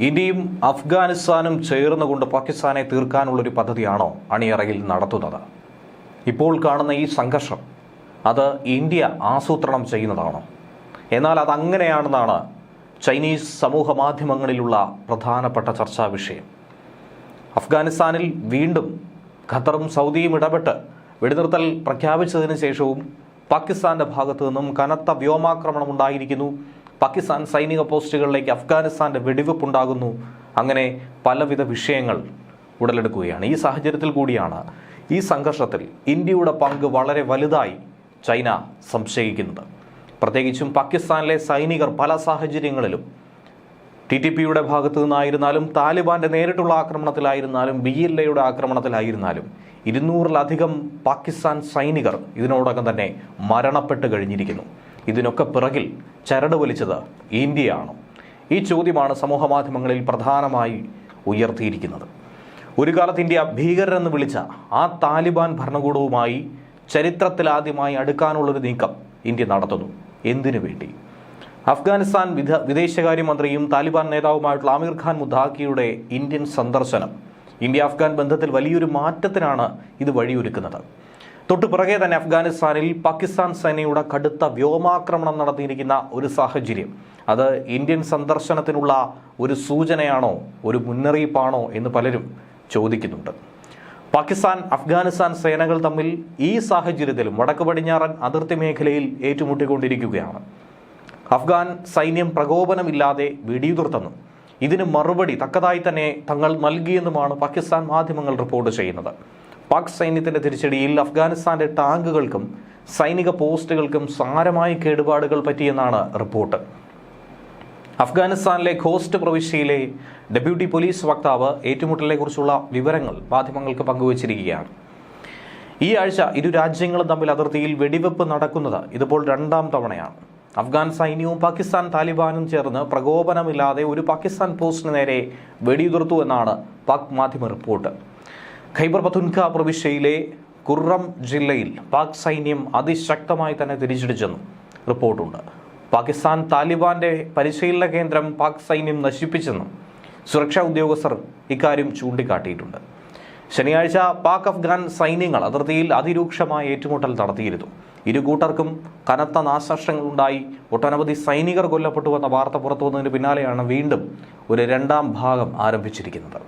ഇന്ത്യയും അഫ്ഗാനിസ്ഥാനും ചേർന്നുകൊണ്ട് പാകിസ്ഥാനെ തീർക്കാനുള്ളൊരു പദ്ധതിയാണോ അണിയറയിൽ നടത്തുന്നത്? ഇപ്പോൾ കാണുന്ന ഈ സംഘർഷം അത് ഇന്ത്യ ആസൂത്രണം ചെയ്യുന്നതാണോ? എന്നാൽ അതങ്ങനെയാണെന്നാണ് ചൈനീസ് സമൂഹ മാധ്യമങ്ങളിലുള്ള പ്രധാനപ്പെട്ട ചർച്ചാ വിഷയം. അഫ്ഗാനിസ്ഥാനിൽ വീണ്ടും ഖത്തറും സൗദിയും ഇടപെട്ട് വെടിനിർത്തൽ പ്രഖ്യാപിച്ചതിന് ശേഷവും പാകിസ്ഥാന്റെ ഭാഗത്തു നിന്നും കനത്ത വ്യോമാക്രമണം ഉണ്ടായിരിക്കുന്നു. പാകിസ്ഥാൻ സൈനിക പോസ്റ്റുകളിലേക്ക് അഫ്ഗാനിസ്ഥാന്റെ വെടിവെപ്പുണ്ടാകുന്നു. അങ്ങനെ പലവിധ വിഷയങ്ങൾ ഉടലെടുക്കുകയാണ്. ഈ സാഹചര്യത്തിൽ കൂടിയാണ് ഈ സംഘർഷത്തിൽ ഇന്ത്യയുടെ പങ്ക് വളരെ വലുതായി ചൈന സംശയിക്കുന്നത്. പ്രത്യേകിച്ചും പാകിസ്ഥാനിലെ സൈനികർ പല സാഹചര്യങ്ങളിലും ടി ടി പിയുടെ ഭാഗത്തു നിന്നായിരുന്നാലും താലിബാന്റെ നേരിട്ടുള്ള ആക്രമണത്തിലായിരുന്നാലും ബി എൽ എയുടെ ആക്രമണത്തിലായിരുന്നാലും ഇരുന്നൂറിലധികം പാകിസ്ഥാൻ സൈനികർ ഇതിനോടകം തന്നെ മരണപ്പെട്ട് കഴിഞ്ഞിരിക്കുന്നു. ഇതിനൊക്കെ പിറകിൽ ചരട് വലിച്ചത് ഇന്ത്യയാണ്? ഈ ചോദ്യമാണ് സമൂഹ മാധ്യമങ്ങളിൽ പ്രധാനമായി ഉയർത്തിയിരിക്കുന്നത്. ഒരു കാലത്ത് ഇന്ത്യ ഭീകരരെന്ന് വിളിച്ച ആ താലിബാൻ ഭരണകൂടവുമായി ചരിത്രത്തിലാദ്യമായി അടുക്കാനുള്ളൊരു നീക്കം ഇന്ത്യ നടത്തുന്നു. എന്തിനു വേണ്ടി? അഫ്ഗാനിസ്ഥാൻ വിധ വിദേശകാര്യമന്ത്രിയും താലിബാൻ നേതാവുമായിട്ടുള്ള ആമിർ ഖാൻ മുദാക്കിയുടെ ഇന്ത്യൻ സന്ദർശനം ഇന്ത്യ അഫ്ഗാൻ ബന്ധത്തിൽ വലിയൊരു മാറ്റത്തിനാണ് ഇത് വഴിയൊരുക്കുന്നത്. തൊട്ടു പിറകെ തന്നെ അഫ്ഗാനിസ്ഥാനിൽ പാകിസ്ഥാൻ സേനയുടെ കടുത്ത വ്യോമാക്രമണം നടത്തിയിരിക്കുന്ന ഒരു സാഹചര്യം. അത് ഇന്ത്യൻ സന്ദർശനത്തിനുള്ള ഒരു സൂചനയാണോ ഒരു മുന്നറിയിപ്പാണോ എന്ന് പലരും ചോദിക്കുന്നുണ്ട്. പാകിസ്ഥാൻ അഫ്ഗാനിസ്ഥാൻ സേനകൾ തമ്മിൽ ഈ സാഹചര്യത്തിലും വടക്ക് പടിഞ്ഞാറൻ അതിർത്തി മേഖലയിൽ ഏറ്റുമുട്ടിക്കൊണ്ടിരിക്കുകയാണ്. അഫ്ഗാൻ സൈന്യം പ്രകോപനമില്ലാതെ വെടിയുതിർത്തെന്നും ഇതിന് മറുപടി തക്കതായി തന്നെ തങ്ങൾ നൽകിയെന്നുമാണ് പാകിസ്ഥാൻ മാധ്യമങ്ങൾ റിപ്പോർട്ട് ചെയ്യുന്നത്. പാക് സൈന്യത്തിന്റെ തിരിച്ചടിയിൽ അഫ്ഗാനിസ്ഥാന്റെ ടാങ്കുകൾക്കും സൈനിക പോസ്റ്റുകൾക്കും സാരമായ കേടുപാടുകൾ പറ്റിയെന്നാണ് റിപ്പോർട്ട്. അഫ്ഗാനിസ്ഥാനിലെ ഖോസ്റ്റ് പ്രവിശ്യയിലെ ഡെപ്യൂട്ടി പോലീസ് വക്താവ് ഏറ്റുമുട്ടലിനെക്കുറിച്ചുള്ള വിവരങ്ങൾ മാധ്യമങ്ങൾക്ക് പങ്കുവച്ചിരിക്കുകയാണ്. ഈ ആഴ്ച ഇരു രാജ്യങ്ങളും തമ്മിൽ അതിർത്തിയിൽ വെടിവെപ്പ് നടക്കുന്നത് ഇതിപ്പോൾ രണ്ടാം തവണയാണ്. അഫ്ഗാൻ സൈന്യവും പാകിസ്ഥാൻ താലിബാനും ചേർന്ന് പ്രകോപനമില്ലാതെ ഒരു പാകിസ്ഥാൻ പോസ്റ്റിന് നേരെ വെടിയുതിർത്തു എന്നാണ് പാക് മാധ്യമ റിപ്പോർട്ട്. ഖൈബർ പത്തുൻഖ പ്രവിശ്യയിലെ കുർറം ജില്ലയിൽ പാക് സൈന്യം അതിശക്തമായി തന്നെ തിരിച്ചടിച്ചെന്നും റിപ്പോർട്ടുണ്ട്. പാകിസ്ഥാൻ താലിബാന്റെ പരിശീലന കേന്ദ്രം പാക് സൈന്യം നശിപ്പിച്ചെന്നും സുരക്ഷാ ഉദ്യോഗസ്ഥർ ഇക്കാര്യം ചൂണ്ടിക്കാട്ടിയിട്ടുണ്ട്. ശനിയാഴ്ച പാക് അഫ്ഗാൻ സൈന്യങ്ങൾ അതിർത്തിയിൽ അതിരൂക്ഷമായ ഏറ്റുമുട്ടൽ നടത്തിയിരുന്നു. ഇരു കൂട്ടർക്കും കനത്ത നാശനഷ്ടങ്ങളുണ്ടായി. ഒട്ടനവധി സൈനികർ കൊല്ലപ്പെട്ടുവെന്ന വാർത്ത പുറത്തുവന്നതിന് പിന്നാലെയാണ് വീണ്ടും ഒരു രണ്ടാം ഭാഗം ആരംഭിച്ചിരിക്കുന്നത്.